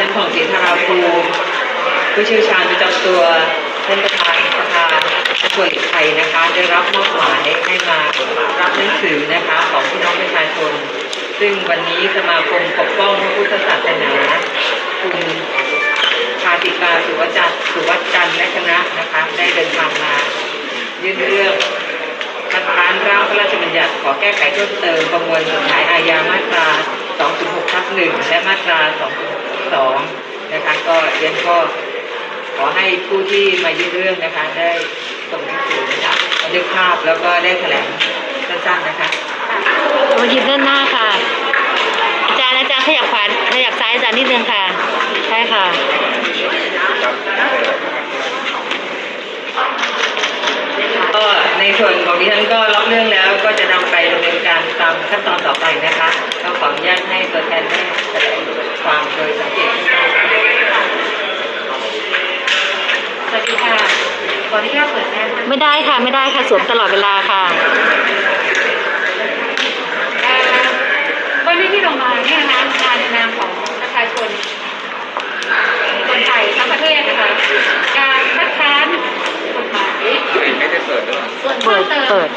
ฉันผ่องศรีธาราภูมิผู้เชี่ยวชาญประจำตัวท่านประธานสภาผู้ป่วยไทยนะคะ ได้รับมอบหมายให้มารับหนังสือนะคะของพี่น้องประชาชน ซึ่งวันนี้สมาคมปกป้องพระพุทธศาสนาคุณชาติกาสุวัจจันทร์สุวัจจันและคณะนะคะได้เดินทางมายื่นเรื่องคัดค้านร่างพระราชบัญญัติขอแก้ไขเพิ่มเติมประมวลกฎหมายอาญามาตรา 206ทับ1และมาตรา 2 สองนะคะ ก็เรียนก็ขอให้ผู้ที่มายื่นเรื่องนะคะ ได้ส่งหนังสือค่ะบันทึกภาพแล้วก็ได้แถลงสั้นๆนะคะมายืนด้านหน้าค่ะ อาจารย์อาจารย์ขยับขวาขยับซ้ายอาจารย์นิดนึงค่ะ ใช่ค่ะ ก็ในส่วนของดิฉันก็รับเรื่องแล้วก็จะนำไปดำเนินการตามขั้นตอนต่อไปนะคะ ก็ขออนุญาตให้ตัวแทนได้แถลงความโดยสังเกตให้ทราบค่ะ สวัสดีค่ะ ขออนุญาตเปิดแอร์นะคะ ไม่ได้ค่ะไม่ได้ค่ะสวมตลอดเวลาค่ะเอ่อวันนี้ที่เรามาเนี่ยนะคะมาในนามของประชาชนคนไทยทั้งประเทศนะคะการคัดค้านกฎหมายไม่ได้เปิดด้วยส่วนเพิ่มเติมเปิด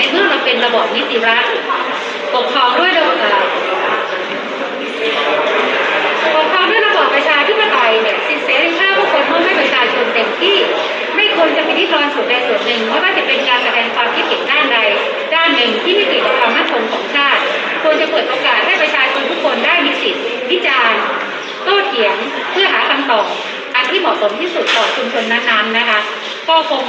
ในเมื่อเราเป็นระบบนิติรัฐปกครองด้วยระบบเอ่อปกครองด้วยระบบประชาธิปไตยเนี่ยสิทธิเสรีภาพทุกคนมอบให้ประชาชนเต็มที่ ไม่ควรจะไปริดรอนส่วนใดส่วนหนึ่งไม่ว่าจะเป็นการแสดงความคิดเห็นด้านใดด้านหนึ่งที่ไม่เกี่ยวกับความมั่นคงของชาติ ควรจะเปิดโอกาสให้ประชาชนทุกคนได้มีสิทธิวิจารณ์โต้เถียงเพื่อหาคำตอบอันที่เหมาะสมที่สุดต่อชุมชนนั้นๆนะคะ ก็คง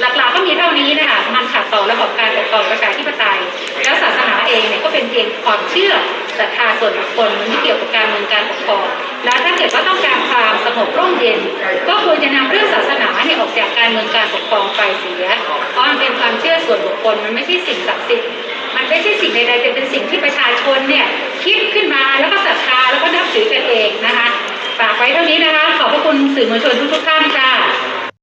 หลักๆก็มีเท่านี้นะคะมันขัดต่อระบบการปกครองประชาธิปไตย แล้วศาสนาเองเนี่ยก็เป็นเพียงความเชื่อศรัทธาส่วนบุคคลมันไม่เกี่ยวกับการเมืองการปกครองแล้วถ้าเกิดว่าต้องการความสงบร่มเย็น ก็ควรจะนำเรื่องศาสนาเนี่ยออกจากการเมืองการปกครองไปเสียเพราะมันเป็นความเชื่อส่วนบุคคลมันไม่ใช่สิ่งศักดิ์สิทธิ์มันไม่ใช่สิ่งใดๆแต่เป็นสิ่งที่ประชาชนเนี่ยคิดขึ้นมาแล้วก็ศรัทธาแล้วก็นับถือกันเองนะคะฝากไว้เท่านี้นะคะ ขอบพระคุณสื่อมวลชนทุกๆท่านค่ะ